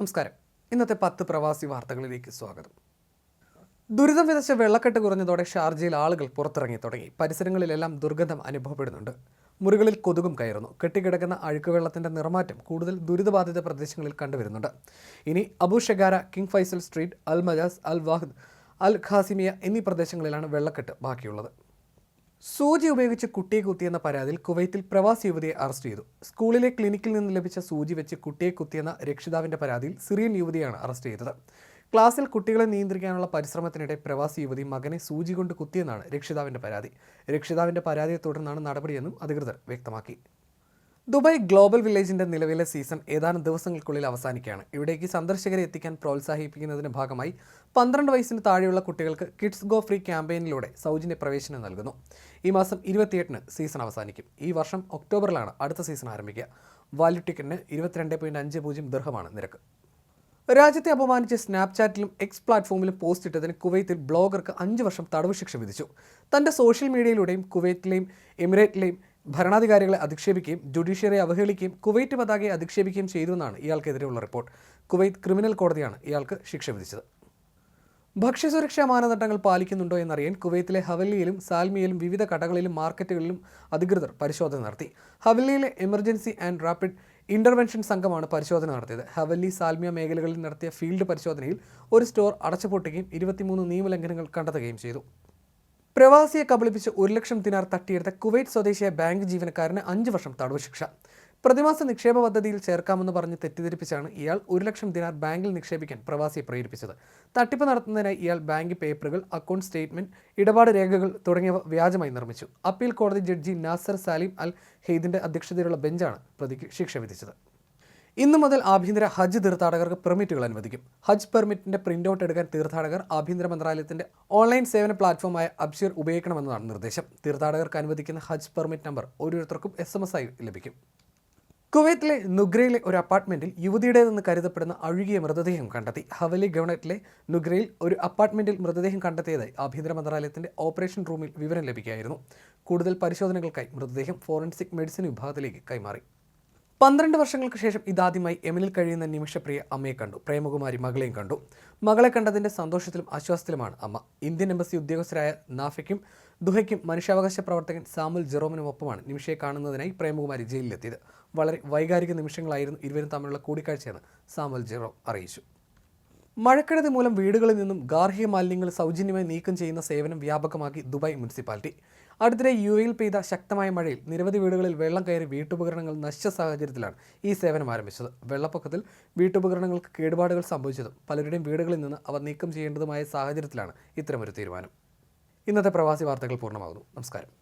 നമസ്കാരം. ഇന്നത്തെ പത്ത് പ്രവാസി വാർത്തകളിലേക്ക് സ്വാഗതം. ദുരിതം വിതച്ച വെള്ളക്കെട്ട് കുറഞ്ഞതോടെ ഷാർജയിൽ ആളുകൾ പുറത്തിറങ്ങി തുടങ്ങി. പരിസരങ്ങളിലെല്ലാം ദുർഗന്ധം അനുഭവപ്പെടുന്നുണ്ട്. മുറികളിൽ കൊതുകും കയറുന്നു. കെട്ടിക്കിടക്കുന്ന അഴുക്കുവെള്ളത്തിന്റെ നിർമാറ്റം കൂടുതൽ ദുരിതബാധിത പ്രദേശങ്ങളിൽ കണ്ടുവരുന്നുണ്ട്. ഇനി Abu Shagara King Faisal street Al Majaz Al Wahda Al Qasimia എന്നീ പ്രദേശങ്ങളിലാണ് വെള്ളക്കെട്ട് ബാക്കിയുള്ളത്. സൂചി ഉപയോഗിച്ച് കുട്ടിയെ കുത്തിയെന്ന പരാതിയിൽ കുവൈത്തിൽ പ്രവാസി യുവതിയെ അറസ്റ്റ് ചെയ്തു. സ്കൂളിലെ ക്ലിനിക്കിൽ നിന്ന് ലഭിച്ച സൂചി വെച്ച് കുട്ടിയെ കുത്തിയെന്ന രക്ഷിതാവിന്റെ പരാതിയിൽ സിറിയൻ യുവതിയാണ് അറസ്റ്റ് ചെയ്തത്. ക്ലാസ്സിൽ കുട്ടികളെ നിയന്ത്രിക്കാനുള്ള പരിശ്രമത്തിനിടെ പ്രവാസി യുവതി മകനെ സൂചി കൊണ്ട് കുത്തിയെന്നാണ് രക്ഷിതാവിന്റെ പരാതി. രക്ഷിതാവിന്റെ പരാതിയെ തുടർന്നാണ് നടപടിയെന്നും അധികൃതർ വ്യക്തമാക്കി. ദുബായ് ഗ്ലോബൽ വില്ലേജിന്റെ നിലവിലെ സീസൺ ഏതാനും ദിവസങ്ങൾക്കുള്ളിൽ അവസാനിക്കുകയാണ്. ഇവിടേക്ക് സന്ദർശകരെ എത്തിക്കാൻ പ്രോത്സാഹിപ്പിക്കുന്നതിന്റെ ഭാഗമായി പന്ത്രണ്ട് വയസ്സിന് താഴെയുള്ള കുട്ടികൾക്ക് കിഡ്സ് ഗോ ഫ്രീ ക്യാമ്പയിനിലൂടെ സൗജന്യ പ്രവേശനം നൽകുന്നു. ഈ മാസം ഇരുപത്തിയെട്ടിന് സീസൺ അവസാനിക്കും. ഈ വർഷം ഒക്ടോബറിലാണ് അടുത്ത സീസൺ ആരംഭിക്കുക. വാല്യൂ ടിക്കറ്റിന് ഇരുപത്തിരണ്ട് പോയിന്റ് അഞ്ച് പൂജ്യം ദീർഘമാണ് നിരക്ക്. രാജ്യത്തെ അപമാനിച്ച് സ്നാപ്ചാറ്റിലും എക്സ് പ്ലാറ്റ്ഫോമിലും പോസ്റ്റ് ഇട്ടതിന് കുവൈത്തിൽ ബ്ലോഗർക്ക് അഞ്ച് വർഷം തടവ് ശിക്ഷ വിധിച്ചു. തന്റെ സോഷ്യൽ മീഡിയയിലൂടെയും കുവൈറ്റിലെയും എമിറേറ്റിലെയും ഭരണാധികാരികളെ അധിക്ഷേപിക്കുകയും ജുഡീഷ്യറിയെ അവഹേളിക്കുകയും കുവൈറ്റ് പതാകയെ അധിക്ഷേപിക്കുകയും ചെയ്തുവെന്നാണ് ഇയാൾക്കെതിരെയുള്ള റിപ്പോർട്ട്. കുവൈറ്റ് ക്രിമിനൽ കോടതിയാണ് ഇയാൾക്ക് ശിക്ഷ വിധിച്ചത്. ഭക്ഷ്യസുരക്ഷാ മാനദണ്ഡങ്ങൾ പാലിക്കുന്നുണ്ടോ എന്നറിയാൻ കുവൈത്തിലെ ഹവല്ലിയിലും സാൽമിയയിലും വിവിധ കടകളിലും മാർക്കറ്റുകളിലും അധികൃതർ പരിശോധന നടത്തി. ഹവല്ലിയിലെ എമർജൻസി ആൻഡ് റാപ്പിഡ് ഇന്റർവെൻഷൻ സംഘമാണ് പരിശോധന നടത്തിയത്. ഹവല്ലി സാൽമിയ മേഖലകളിൽ നടത്തിയ ഫീൽഡ് പരിശോധനയിൽ ഒരു സ്റ്റോർ അടച്ചുപൂട്ടുകയും ഇരുപത്തിമൂന്ന് നിയമലംഘനങ്ങൾ കണ്ടെത്തുകയും ചെയ്തു. പ്രവാസിയെ കബളിപ്പിച്ച് ഒരു ലക്ഷം ദിനാർ തട്ടിയെടുത്ത കുവൈറ്റ് സ്വദേശിയ ബാങ്ക് ജീവനക്കാരന് അഞ്ച് വർഷം തടവ് ശിക്ഷ. പ്രതിമാസ നിക്ഷേപ പദ്ധതിയിൽ ചേർക്കാമെന്ന് പറഞ്ഞ് തെറ്റിദ്ധരിപ്പിച്ചാണ് ഇയാൾ ഒരു ലക്ഷം ദിനാർ ബാങ്കിൽ നിക്ഷേപിക്കാൻ പ്രവാസിയെ പ്രേരിപ്പിച്ചത്. തട്ടിപ്പ് നടത്തുന്നതിനായി ഇയാൾ ബാങ്ക് പേപ്പറുകൾ അക്കൗണ്ട് സ്റ്റേറ്റ്മെന്റ് ഇടപാട് രേഖകൾ തുടങ്ങിയവ വ്യാജമായി നിർമ്മിച്ചു. അപ്പീൽ കോടതി ജഡ്ജി നാസർ സാലിം അൽ ഹെയ്ദിന്റെ അധ്യക്ഷതയിലുള്ള ബെഞ്ചാണ് പ്രതിക്ക് ശിക്ഷ വിധിച്ചത്. ഇന്നു മുതൽ ആഭ്യന്തര ഹജ്ജ് തീർത്ഥാടകർക്ക് പെർമിറ്റുകൾ അനുവദിക്കും. ഹജ്ജ് പെർമിറ്റിന്റെ പ്രിന്റ് ഔട്ട് എടുക്കാൻ തീർത്ഥാടകർ ആഭ്യന്തര മന്ത്രാലയത്തിന്റെ ഓൺലൈൻ സേവന പ്ലാറ്റ്ഫോമായ അബ്ഷീർ ഉപയോഗിക്കണമെന്നതാണ് നിർദ്ദേശം. തീർത്ഥാടകർക്ക് അനുവദിക്കുന്ന ഹജ്ജ് പെർമിറ്റ് നമ്പർ ഓരോരുത്തർക്കും എസ് എം എസ് ആയി ലഭിക്കും. കുവൈത്തിലെ നുഗ്രയിലെ ഒരു അപ്പാർട്ട്മെന്റിൽ യുവതിയുടേതെന്ന് കരുതപ്പെടുന്ന അഴുകിയ മൃതദേഹം കണ്ടെത്തി. ഹവലി ഗവൺമെന്റിലെ നുഗ്രയിൽ ഒരു അപ്പാർട്ട്മെന്റിൽ മൃതദേഹം കണ്ടെത്തിയതായി ആഭ്യന്തര മന്ത്രാലയത്തിന്റെ ഓപ്പറേഷൻ റൂമിൽ വിവരം ലഭിക്കുകയായിരുന്നു. കൂടുതൽ പരിശോധനകൾക്കായി മൃതദേഹം ഫോറൻസിക് മെഡിസിൻ വിഭാഗത്തിലേക്ക് കൈമാറി. പന്ത്രണ്ട് വർഷങ്ങൾക്ക് ശേഷം ഇതാദ്യമായി എമിനിൽ കഴിയുന്ന നിമിഷപ്രിയ അമ്മയെ കണ്ടു. പ്രേമകുമാരി മകളെയും കണ്ടു. മകളെ കണ്ടതിന്റെ സന്തോഷത്തിലും ആശ്വാസത്തിലുമാണ് അമ്മ. ഇന്ത്യൻ എംബസി ഉദ്യോഗസ്ഥരായ നാഫയ്ക്കും ദുഹയ്ക്കും മനുഷ്യാവകാശ പ്രവർത്തകൻ സാമുൽ ജെറോമിനും ഒപ്പമാണ് നിമിഷയെ കാണുന്നതിനായി പ്രേമകുമാരി ജയിലിലെത്തിയത്. വളരെ വൈകാരിക നിമിഷങ്ങളായിരുന്നു ഇരുവരും തമ്മിലുള്ള കൂടിക്കാഴ്ചയെന്ന് സാമുൽ ജെറോം അറിയിച്ചു. മഴക്കെടുതി മൂലം വീടുകളിൽ നിന്നും ഗാർഹിക മാലിന്യങ്ങൾ സൗജന്യമായി നീക്കം ചെയ്യുന്ന സേവനം വ്യാപകമാക്കി ദുബായ് മുനിസിപ്പാലിറ്റി. അടുത്തിടെ യു എയിൽ പെയ്ത ശക്തമായ മഴയിൽ നിരവധി വീടുകളിൽ വെള്ളം കയറി വീട്ടുപകരണങ്ങൾ നശിച്ച സാഹചര്യത്തിലാണ് ഈ സേവനം ആരംഭിച്ചത്. വെള്ളപ്പൊക്കത്തിൽ വീട്ടുപകരണങ്ങൾക്ക് കേടുപാടുകൾ സംഭവിച്ചതും പലരുടെയും വീടുകളിൽ നിന്ന് അവ നീക്കം ചെയ്യേണ്ടതുമായ സാഹചര്യത്തിലാണ് ഇത്തരമൊരു തീരുമാനം. ഇന്നത്തെ പ്രവാസി വാർത്തകൾ പൂർണമാകുന്നു. നമസ്കാരം.